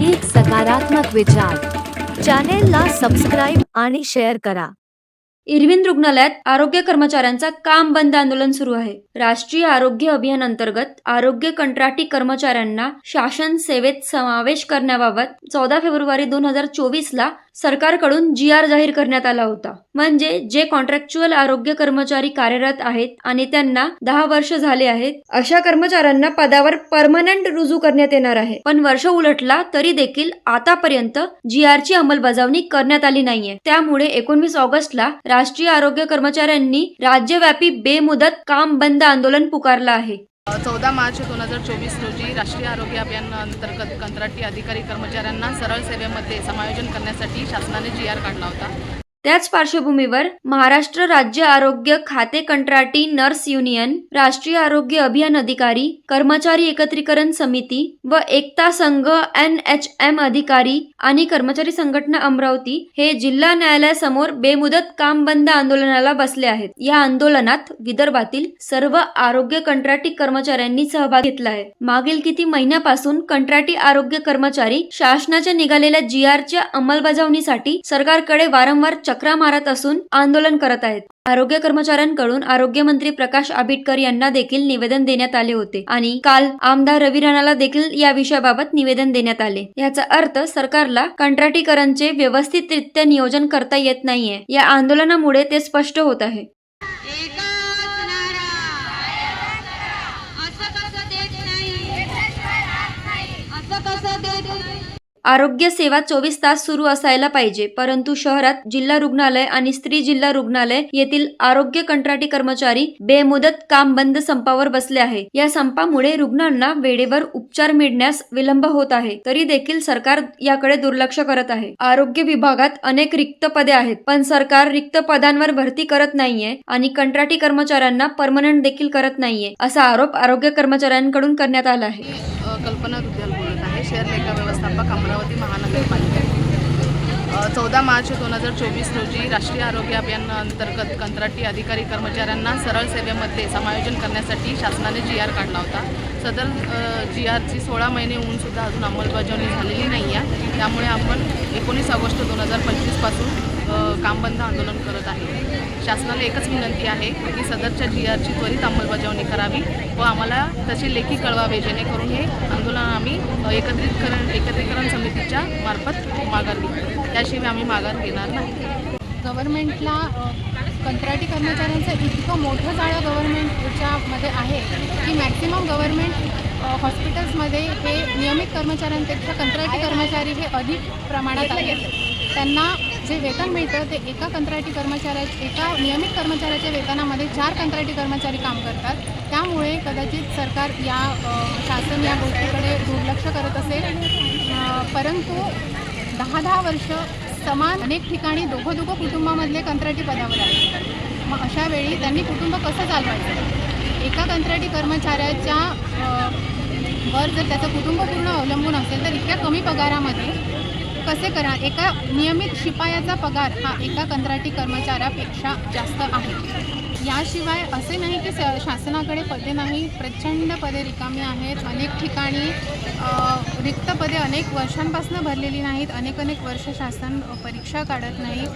एक सकारात्मक विचार. चॅनेलला सबस्क्राईब आणि शेअर करा. इरविन रुग्णालयात आरोग्य कर्मचाऱ्यांचा काम बंद आंदोलन सुरू आहे. राष्ट्रीय आरोग्य अभियान अंतर्गत आरोग्य कंत्राटी कर्मचाऱ्यांना शासन सेवेत समावेश करण्याबाबत चौदा फेब्रुवारी दोन हजार चोवीस ला सरकारकडून जी आर जाहीर करण्यात आला होता. म्हणजे जे कॉन्ट्रॅक्च्युअल आरोग्य कर्मचारी कार्यरत आहेत आणि त्यांना दहा वर्ष झाले आहेत अशा कर्मचाऱ्यांना पदावर परमनंट रुजू करण्यात येणार आहे. पण वर्ष उलटला तरी देखील आतापर्यंत जी आर ची अंमलबजावणी करण्यात आली नाहीये. त्यामुळे एकोणवीस ऑगस्टला राष्ट्रीय आरोग्य कर्मचाऱ्यांनी राज्यव्यापी बेमुदत काम बंद आंदोलन पुकारलं आहे. चौदा मार्च दोन हजार चोवीस रोजी राष्ट्रीय आरोग्य अभियान अंतर्गत कंत्राटी अधिकारी कर्मचाऱ्यांना सरळ सेवेमध्ये समायोजन करण्यासाठी शासनाने जी आर काढला होता. त्याच पार्श्वभूमीवर महाराष्ट्र राज्य आरोग्य खाते कंत्राटी नर्स युनियन राष्ट्रीय आरोग्य अभियान अधिकारी कर्मचारी एकत्रीकरण समिती व एकता संघ एन एच एम अधिकारी आणि कर्मचारी संघटना अमरावती हे जिल्हा न्यायालयासमोर बेमुदत काम बंद आंदोलनाला बसले आहेत. या आंदोलनात विदर्भातील सर्व आरोग्य कंत्राटी कर्मचाऱ्यांनी सहभाग घेतला आहे. मागील किती महिन्यापासून कंत्राटी आरोग्य कर्मचारी शासनाच्या निघालेल्या जी आरच्या अंमलबजावणीसाठी सरकारकडे वारंवार चक्रा मारत असून आंदोलन करत आहेत. आरोग्य कर्मचाऱ्यांकडून आरोग्यमंत्री प्रकाश आबिटकर यांना देखील निवेदन देण्यात आले होते आणि काल आमदार रवी राणाला देखील या विषयाबाबत निवेदन देण्यात आले. याचा अर्थ सरकारला कंत्राटीकरणचे व्यवस्थितरित्या नियोजन करता येत नाहीये. या आंदोलनामुळे ते स्पष्ट होत आहे. आरोग्य सेवा चोवीस तास सुरू असायला पाहिजे. परंतु शहरात जिल्हा रुग्णालय आणि स्त्री जिल्हा रुग्णालय येथील आरोग्य कंत्राटी कर्मचारी बेमुदत काम बंद संपावर बसले आहे. या संपामुळे रुग्णांना वेळेवर उपचार मिळण्यास विलंब होत आहे. तरी देखील सरकार याकडे दुर्लक्ष करत आहे. आरोग्य विभागात अनेक रिक्त पदे आहेत. पण सरकार रिक्त पदांवर भरती करत नाहीये आणि कंत्राटी कर्मचाऱ्यांना परमनंट देखील करत नाहीये असा आरोप आरोग्य कर्मचाऱ्यांकडून करण्यात आला आहे. कल्पना शेअर शहर लेखा व्यवस्थापक अमरावती महानगरपालिका. चौदा मार्च दोन हजार चोवीस रोजी राष्ट्रीय आरोग्य अभियान अंतर्गत कंत्राटी अधिकारी कर्मचाऱ्यांना सरळ सेवेमध्ये समायोजन करण्यासाठी शासनाने जी आर काढला होता. सदर जी आरची सोळा महिने होऊनसुद्धा अजून अंमलबजावणी झालेली नाही आहे त्यामुळे आपण एकोणीस ऑगस्ट दोन हजार पंचवीसपासून कामबंद आंदोलन करत आहे. शासनाला एकच विनंती आहे की सदरच्या जी आरची त्वरित अंमलबजावणी करावी व आम्हाला तसे लेखी कळवावे जेणेकरून हे आंदोलन आम्ही एकत्रितकरण एकत्रीकरण समितीच्या मार्फत माघार घेऊ. त्याशिवाय आम्ही माघार घेणार नाही. गव्हर्नमेंटला कंत्राटी कर्मचाऱ्यांचं इतकं मोठं जाळं गव्हर्मेंटच्यामध्ये आहे की मॅक्सिमम गव्हर्नमेंट हॉस्पिटल्समध्ये हे नियमित कर्मचाऱ्यांपेक्षा कंत्राटी कर्मचारी हे अधिक प्रमाणात आहेत. त्यांना जे वेतन मिळतं ते एका कंत्राटी कर्मचाऱ्या एका नियमित कर्मचाऱ्याच्या वेतनामध्ये चार कंत्राटी कर्मचारी काम करतात. त्यामुळे कदाचित सरकार या शासन या गोष्टीकडे दुर्लक्ष करत असेल. परंतु दहा दहा वर्ष समान अनेक ठिकाणी दोघं दोघं कुटुंबामधले कंत्राटी पदावर आहेत. मग अशा वेळी त्यांनी कुटुंब कसं चालवायचं? एका कंत्राटी कर्मचाऱ्याच्या वर जर त्याचं कुटुंब पूर्ण अवलंबून असेल तर इतक्या कमी पगारामध्ये कसे करा? एका नियमित शिपायाचा पगार हा एका कंत्राटी कर्मचाऱ्यापेक्षा जास्त आहे. याशिवाय असे नाही की स शासनाकडे पदे नाही प्रचंड पदे रिकामी आहेत. अनेक ठिकाणी रिक्त पदे अनेक वर्षांपासून भरलेली नाहीत. अनेक अनेक वर्ष शासन परीक्षा काढत नाही.